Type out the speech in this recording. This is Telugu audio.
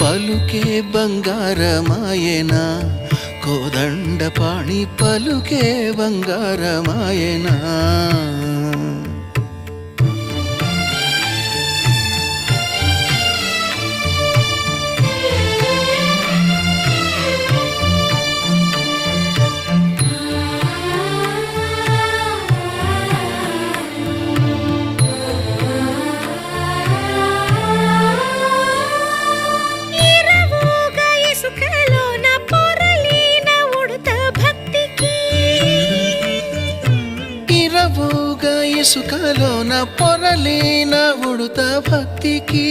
పలుకే పలుకే. బంగారమాయనా? కోదండ పాణి పలుకే బంగారమాయనా? ఇరవుగా ఇసుకలోన పొరలేన ఉడుత భక్తికి.